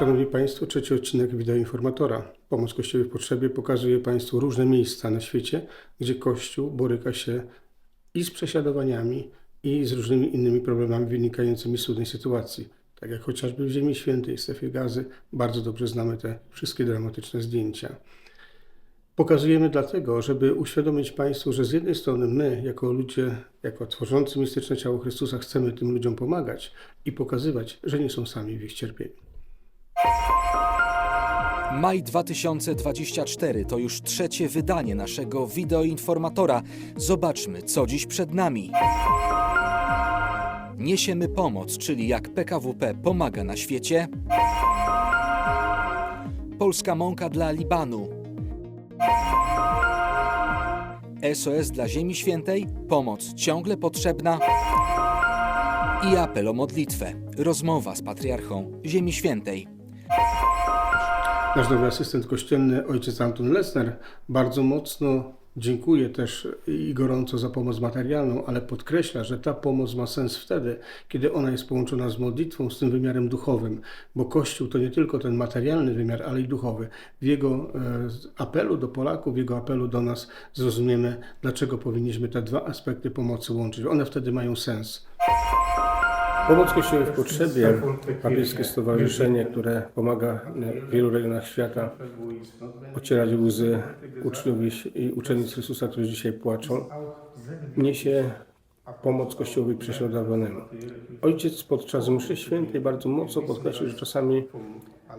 Szanowni Państwo, trzeci odcinek wideoinformatora. Pomoc Kościołowi w potrzebie pokazuje Państwu różne miejsca na świecie, gdzie Kościół boryka się i z prześladowaniami, i z różnymi innymi problemami wynikającymi z trudnej sytuacji. Tak jak chociażby w Ziemi Świętej, strefie gazy, bardzo dobrze znamy te wszystkie dramatyczne zdjęcia. Pokazujemy dlatego, żeby uświadomić Państwu, że z jednej strony my, jako ludzie, jako tworzący mistyczne ciało Chrystusa, chcemy tym ludziom pomagać i pokazywać, że nie są sami w ich cierpieniu. Maj 2024 to już trzecie wydanie naszego wideoinformatora. Zobaczmy, co dziś przed nami. Niesiemy pomoc, czyli jak PKWP pomaga na świecie. Polska mąka dla Libanu. SOS dla Ziemi Świętej, pomoc ciągle potrzebna. I apel o modlitwę, rozmowa z patriarchą Ziemi Świętej. Nasz nowy asystent kościelny, ojciec Anton Lesner, bardzo mocno dziękuję też i gorąco za pomoc materialną, ale podkreśla, że ta pomoc ma sens wtedy, kiedy ona jest połączona z modlitwą, z tym wymiarem duchowym, bo Kościół to nie tylko ten materialny wymiar, ale i duchowy. W jego e, apelu do Polaków, w jego apelu do nas zrozumiemy, dlaczego powinniśmy te dwa aspekty pomocy łączyć. One wtedy mają sens. Pomoc Kościołowi w potrzebie, papieskie stowarzyszenie, które pomaga w wielu regionach świata ocierać łzy uczniów i uczennic Chrystusa, którzy dzisiaj płaczą, niesie pomoc Kościołowi prześladowanemu. Ojciec podczas mszy świętej bardzo mocno podkreślił, że czasami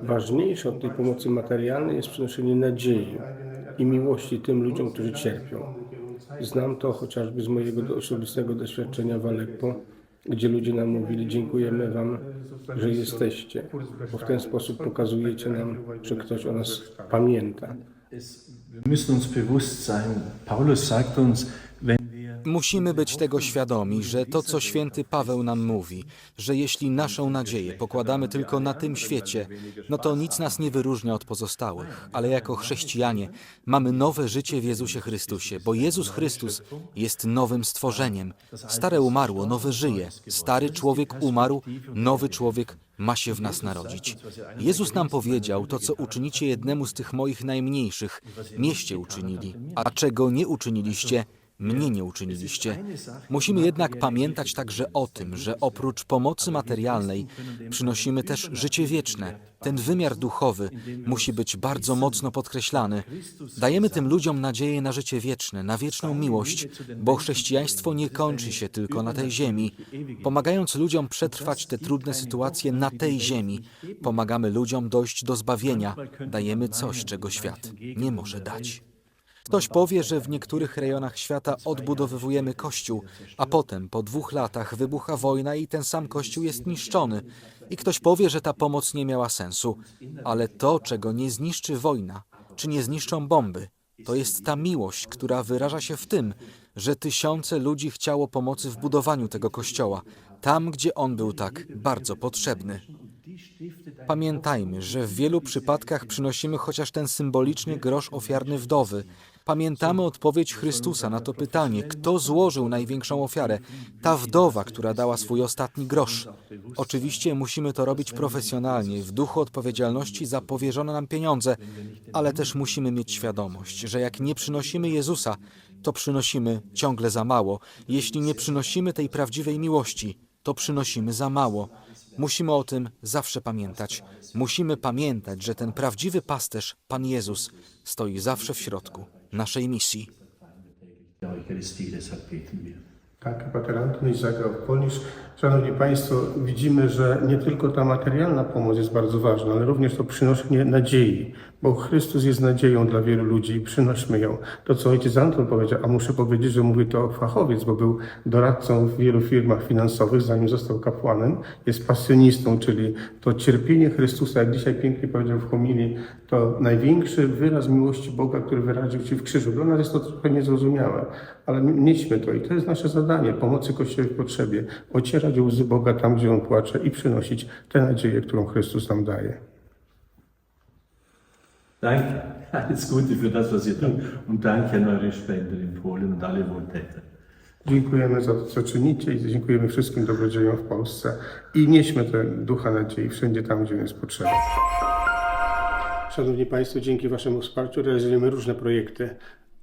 ważniejsze od tej pomocy materialnej jest przynoszenie nadziei i miłości tym ludziom, którzy cierpią. Znam to chociażby z mojego osobistego doświadczenia w Aleppo, gdzie ludzie nam mówili, dziękujemy Wam, że jesteście, bo w ten sposób pokazujecie nam, że ktoś o nas pamięta. Wir müssen uns bewusst sein, Paulus sagt uns, Musimy być tego świadomi, że to, co święty Paweł nam mówi, że jeśli naszą nadzieję pokładamy tylko na tym świecie, no to nic nas nie wyróżnia od pozostałych. Ale jako chrześcijanie mamy nowe życie w Jezusie Chrystusie, bo Jezus Chrystus jest nowym stworzeniem. Stare umarło, nowe żyje. Stary człowiek umarł, nowy człowiek ma się w nas narodzić. Jezus nam powiedział, to co uczynicie jednemu z tych moich najmniejszych, mieście uczynili, a czego nie uczyniliście, mnie nie uczyniliście. Musimy jednak pamiętać także o tym, że oprócz pomocy materialnej przynosimy też życie wieczne. Ten wymiar duchowy musi być bardzo mocno podkreślany. Dajemy tym ludziom nadzieję na życie wieczne, na wieczną miłość, bo chrześcijaństwo nie kończy się tylko na tej ziemi. Pomagając ludziom przetrwać te trudne sytuacje na tej ziemi, pomagamy ludziom dojść do zbawienia, dajemy coś, czego świat nie może dać. Ktoś powie, że w niektórych rejonach świata odbudowywujemy kościół, a potem po dwóch latach wybucha wojna i ten sam kościół jest niszczony. I ktoś powie, że ta pomoc nie miała sensu. Ale to, czego nie zniszczy wojna, czy nie zniszczą bomby, to jest ta miłość, która wyraża się w tym, że tysiące ludzi chciało pomocy w budowaniu tego kościoła, tam, gdzie on był tak bardzo potrzebny. Pamiętajmy, że w wielu przypadkach przynosimy chociaż ten symboliczny grosz ofiarny wdowy. Pamiętamy odpowiedź Chrystusa na to pytanie, kto złożył największą ofiarę? Ta wdowa, która dała swój ostatni grosz. Oczywiście musimy to robić profesjonalnie, w duchu odpowiedzialności za powierzone nam pieniądze, ale też musimy mieć świadomość, że jak nie przynosimy Jezusa, to przynosimy ciągle za mało. Jeśli nie przynosimy tej prawdziwej miłości, to przynosimy za mało. Musimy o tym zawsze pamiętać. Musimy pamiętać, że ten prawdziwy pasterz, Pan Jezus, stoi zawsze w środku naszej misji. Tak, Pater Anton i Zagał Polisz. Szanowni Państwo, widzimy, że nie tylko ta materialna pomoc jest bardzo ważna, ale również to przynoszenie nadziei, bo Chrystus jest nadzieją dla wielu ludzi i przynośmy ją. To, co ojciec Anton powiedział, a muszę powiedzieć, że mówi to fachowiec, bo był doradcą w wielu firmach finansowych, zanim został kapłanem, jest pasjonistą, czyli to cierpienie Chrystusa, jak dzisiaj pięknie powiedział w homilii, to największy wyraz miłości Boga, który wyraził się w krzyżu. Dla nas jest to trochę niezrozumiałe, ale nieśmy to i to jest nasze zadanie, pomocy Kościołowi w potrzebie, ocierać łzy Boga tam, gdzie On płacze i przynosić tę nadzieję, którą Chrystus nam daje. Danke, alles Gute für das, was ihr tut und danke an eure Spender in Polen und alle Wohltäter. Dziękujemy za to, co czynicie i dziękujemy wszystkim dobrodziejom w Polsce i nieśmy ten ducha nadziei wszędzie tam, gdzie jest potrzebny. Szanowni Państwo, dzięki Waszemu wsparciu realizujemy różne projekty,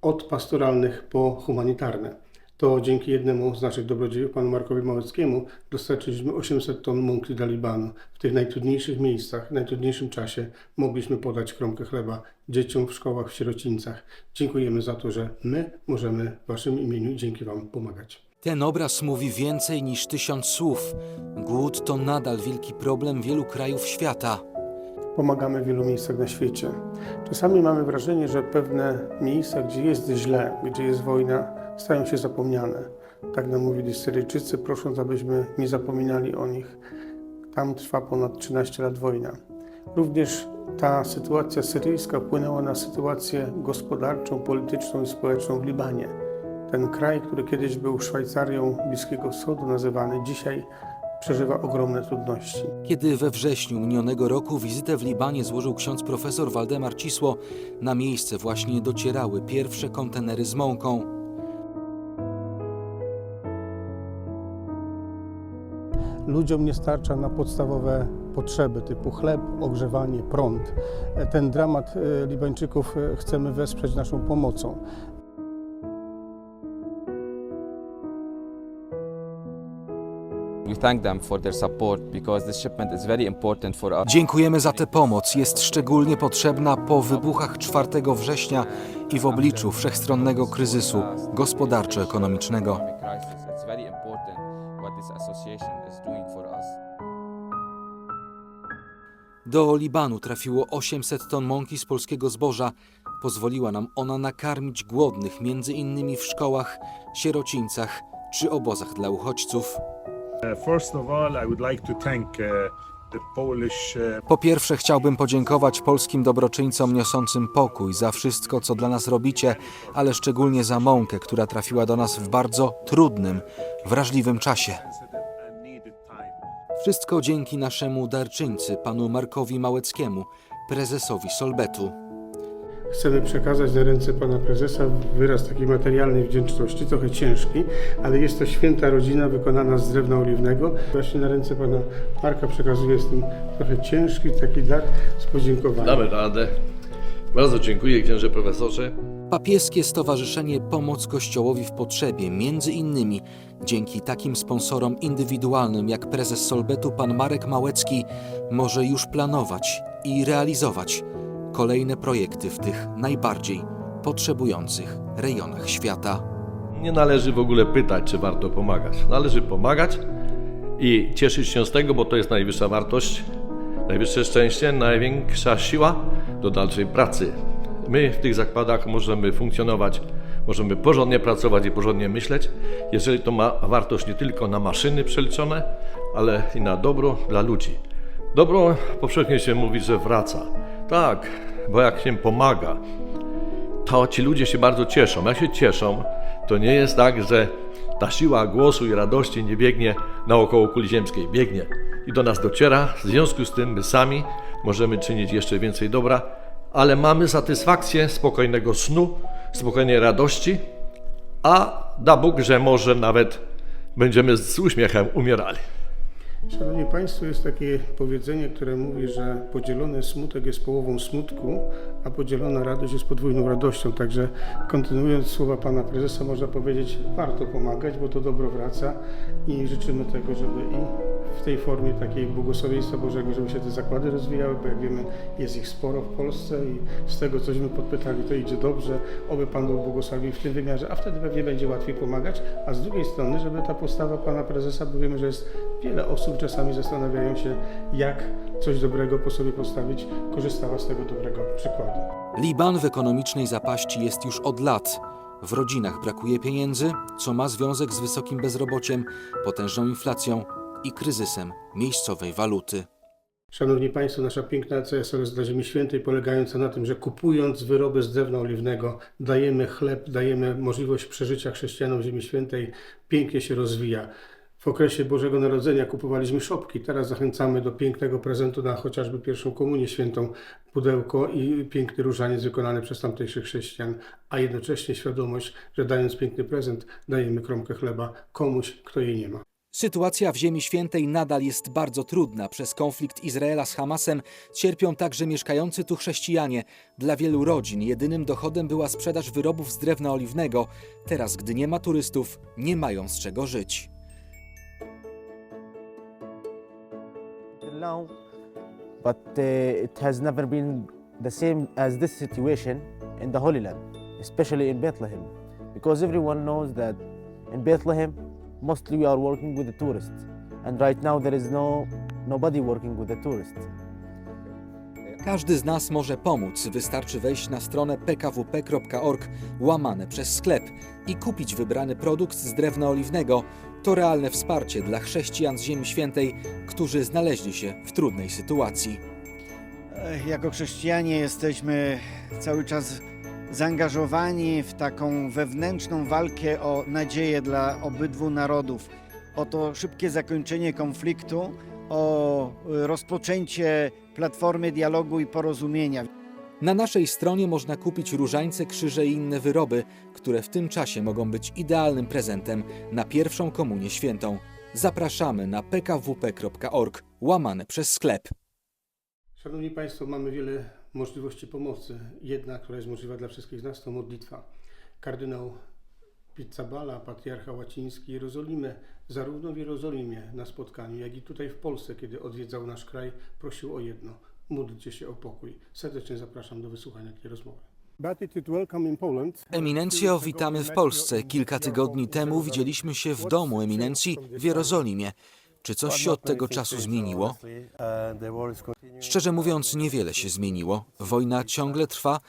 od pastoralnych po humanitarne. To dzięki jednemu z naszych dobrodziejów, panu Markowi Małeckiemu, dostarczyliśmy 800 ton mąki dla Libanu. W tych najtrudniejszych miejscach, w najtrudniejszym czasie mogliśmy podać kromkę chleba dzieciom w szkołach, w sierocińcach. Dziękujemy za to, że my możemy w Waszym imieniu dzięki Wam pomagać. Ten obraz mówi więcej niż tysiąc słów. Głód to nadal wielki problem wielu krajów świata. Pomagamy w wielu miejscach na świecie. Czasami mamy wrażenie, że pewne miejsca, gdzie jest źle, gdzie jest wojna, stają się zapomniane. Tak nam mówili Syryjczycy, prosząc, abyśmy nie zapominali o nich. Tam trwa ponad 13 lat wojna. Również ta sytuacja syryjska wpłynęła na sytuację gospodarczą, polityczną i społeczną w Libanie. Ten kraj, który kiedyś był Szwajcarią Bliskiego Wschodu nazywany, dzisiaj przeżywa ogromne trudności. Kiedy we wrześniu minionego roku wizytę w Libanie złożył ksiądz profesor Waldemar Cisło, na miejsce właśnie docierały pierwsze kontenery z mąką. Ludziom nie starcza na podstawowe potrzeby typu chleb, ogrzewanie, prąd. Ten dramat e, Libańczyków e, chcemy wesprzeć naszą pomocą. Dziękujemy za tę pomoc. Jest szczególnie potrzebna po wybuchach 4 września i w obliczu wszechstronnego kryzysu gospodarczo-ekonomicznego. Do Libanu trafiło 800 ton mąki z polskiego zboża. Pozwoliła nam ona nakarmić głodnych, między innymi w szkołach, sierocińcach czy obozach dla uchodźców. Po pierwsze chciałbym podziękować polskim dobroczyńcom niosącym pokój za wszystko, co dla nas robicie, ale szczególnie za mąkę, która trafiła do nas w bardzo trudnym, wrażliwym czasie. Wszystko dzięki naszemu darczyńcy, panu Markowi Małeckiemu, prezesowi Solbetu. Chcemy przekazać na ręce pana prezesa wyraz takiej materialnej wdzięczności, trochę ciężki, ale jest to święta rodzina wykonana z drewna oliwnego. Właśnie na ręce pana Marka przekazuję z tym trochę ciężki taki dar z podziękowaniem. Damy radę. Bardzo dziękuję księże profesorze. Papieskie Stowarzyszenie Pomoc Kościołowi w Potrzebie, między innymi dzięki takim sponsorom indywidualnym jak prezes Solbetu pan Marek Małecki, może już planować i realizować kolejne projekty w tych najbardziej potrzebujących rejonach świata. Nie należy w ogóle pytać, czy warto pomagać. Należy pomagać i cieszyć się z tego, bo to jest najwyższa wartość, najwyższe szczęście, największa siła do dalszej pracy. My w tych zakładach możemy funkcjonować, możemy porządnie pracować i porządnie myśleć, jeżeli to ma wartość nie tylko na maszyny przeliczone, ale i na dobro dla ludzi. Dobro powszechnie się mówi, że wraca. Tak, bo jak się pomaga, to ci ludzie się bardzo cieszą. Jak się cieszą, to nie jest tak, że ta siła głosu i radości nie biegnie naokoło kuli ziemskiej, biegnie i do nas dociera. W związku z tym my sami możemy czynić jeszcze więcej dobra, ale mamy satysfakcję spokojnego snu, spokojnej radości, a da Bóg, że może nawet będziemy z uśmiechem umierali. Szanowni Państwo, jest takie powiedzenie, które mówi, że podzielony smutek jest połową smutku, a podzielona radość jest podwójną radością. Także kontynuując słowa Pana Prezesa, można powiedzieć, warto pomagać, bo to dobro wraca i życzymy tego, żeby i w tej formie takiej błogosławieństwa Bożego, żeby się te zakłady rozwijały, bo jak wiemy, jest ich sporo w Polsce i z tego, cośmy podpytali, to idzie dobrze. Oby Pan Bóg błogosławił w tym wymiarze, a wtedy pewnie będzie łatwiej pomagać, a z drugiej strony, żeby ta postawa Pana Prezesa, bo wiemy, że jest wiele osób, czasami zastanawiają się, jak coś dobrego po sobie postawić, korzystała z tego dobrego przykładu. Liban w ekonomicznej zapaści jest już od lat. W rodzinach brakuje pieniędzy, co ma związek z wysokim bezrobociem, potężną inflacją i kryzysem miejscowej waluty. Szanowni Państwo, nasza piękna CSRS dla Ziemi Świętej polegająca na tym, że kupując wyroby z drewna oliwnego dajemy chleb, dajemy możliwość przeżycia chrześcijanom Ziemi Świętej, pięknie się rozwija. W okresie Bożego Narodzenia kupowaliśmy szopki. Teraz zachęcamy do pięknego prezentu na chociażby pierwszą komunię świętą, pudełko i piękny różaniec wykonany przez tamtejszych chrześcijan, a jednocześnie świadomość, że dając piękny prezent, dajemy kromkę chleba komuś, kto jej nie ma. Sytuacja w Ziemi Świętej nadal jest bardzo trudna. Przez konflikt Izraela z Hamasem cierpią także mieszkający tu chrześcijanie. Dla wielu rodzin jedynym dochodem była sprzedaż wyrobów z drewna oliwnego. Teraz, gdy nie ma turystów, nie mają z czego żyć. now, but uh, it has never been the same as this situation in the Holy Land, especially in Bethlehem, because everyone knows that in Bethlehem, mostly we are working with the tourists, and right now there is no nobody working with the tourists. Każdy z nas może pomóc. Wystarczy wejść na stronę pkwp.org łamane przez sklep i kupić wybrany produkt z drewna oliwnego. To realne wsparcie dla chrześcijan z Ziemi Świętej, którzy znaleźli się w trudnej sytuacji. Jako chrześcijanie jesteśmy cały czas zaangażowani w taką wewnętrzną walkę o nadzieję dla obydwu narodów, o to szybkie zakończenie konfliktu, o rozpoczęcie platformy dialogu i porozumienia. Na naszej stronie można kupić różańce, krzyże i inne wyroby, które w tym czasie mogą być idealnym prezentem na pierwszą komunię świętą. Zapraszamy na pkwp.org łamane przez sklep. Szanowni Państwo, mamy wiele możliwości pomocy. Jedna, która jest możliwa dla wszystkich z nas, to modlitwa. Kardynał Pizzabala, patriarcha łaciński Jerozolimy, zarówno w Jerozolimie na spotkaniu, jak i tutaj w Polsce, kiedy odwiedzał nasz kraj, prosił o jedno. Módlcie się o pokój. Serdecznie zapraszam do wysłuchania tej rozmowy. Eminencjo, witamy w Polsce. Kilka tygodni temu widzieliśmy się w domu eminencji w Jerozolimie. Czy coś się od tego czasu zmieniło? Szczerze mówiąc, niewiele się zmieniło. Wojna ciągle trwa,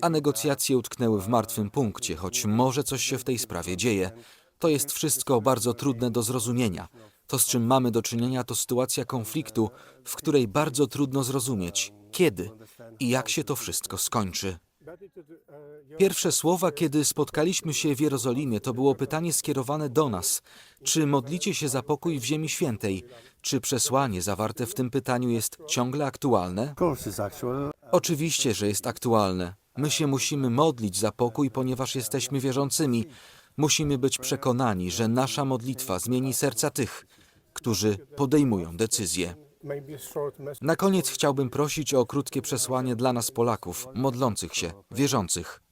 a negocjacje utknęły w martwym punkcie, choć może coś się w tej sprawie dzieje. To jest wszystko bardzo trudne do zrozumienia. To, z czym mamy do czynienia, to sytuacja konfliktu, w której bardzo trudno zrozumieć, kiedy i jak się to wszystko skończy. Pierwsze słowa, kiedy spotkaliśmy się w Jerozolimie, to było pytanie skierowane do nas. Czy modlicie się za pokój w Ziemi Świętej? Czy przesłanie zawarte w tym pytaniu jest ciągle aktualne? Oczywiście, że jest aktualne. My się musimy modlić za pokój, ponieważ jesteśmy wierzącymi. Musimy być przekonani, że nasza modlitwa zmieni serca tych, którzy podejmują decyzje. Na koniec chciałbym prosić o krótkie przesłanie dla nas Polaków, modlących się, wierzących.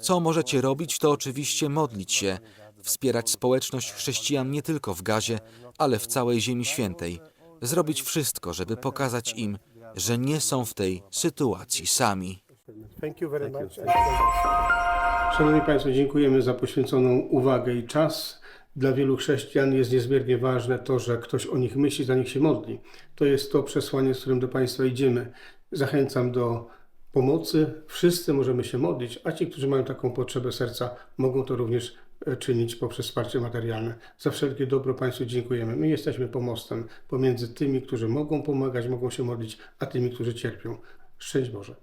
Co możecie robić, to oczywiście modlić się, wspierać społeczność chrześcijan nie tylko w Gazie, ale w całej Ziemi Świętej. Zrobić wszystko, żeby pokazać im, że nie są w tej sytuacji sami. Szanowni Państwo, dziękujemy za poświęconą uwagę i czas. Dla wielu chrześcijan jest niezmiernie ważne to, że ktoś o nich myśli, za nich się modli. To jest to przesłanie, z którym do Państwa idziemy. Zachęcam do pomocy. Wszyscy możemy się modlić, a ci, którzy mają taką potrzebę serca, mogą to również e, czynić poprzez wsparcie materialne. Za wszelkie dobro Państwu dziękujemy. My jesteśmy pomostem pomiędzy tymi, którzy mogą pomagać, mogą się modlić, a tymi, którzy cierpią. Szczęść Boże.